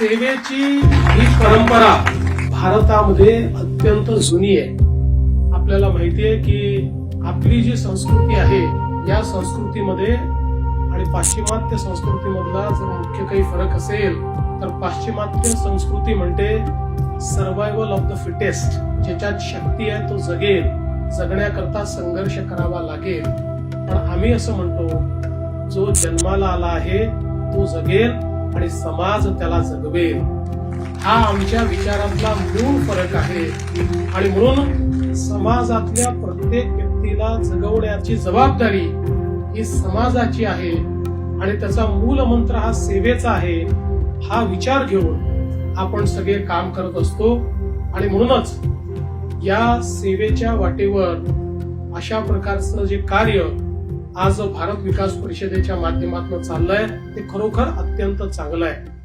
सेवेची ही परंपरा भारतामध्ये अत्यंत जुनी आहे. आपल्याला माहिती आहे की आपली जी संस्कृती आहे या संस्कृतीमध्ये आणि पाश्चिमात्य संस्कृतीमधला जर मुख्य काही फरक असेल तर पाश्चिमात्य संस्कृती म्हणते सर्वायवल ऑफ द फिटेस्ट ज्याच्यात शक्ती आहे तो जगेल जगण्याकरता संघर्ष करावा लागेल. पण आम्ही असं म्हणतो जो जन्माला आला आहे तो जगेल आणि समाज त्याला जगवेल. हा आमच्या विचारातला मूळ फरक आहे. आणि म्हणून समाजातल्या प्रत्येक व्यक्तीला जगवण्याची जबाबदारी ही समाजाची आहे. आणि त्याचा मूल मंत्र हा सेवेचा आहे. हा विचार घेऊन आपण सगळे काम करत असतो. आणि म्हणूनच या सेवेच्या वाटेवर अशा प्रकारचं जे कार्य आज भारत विकास परिषदेच्या माध्यमातून चाललंय ते खरोखर अत्यंत चांगलं आहे.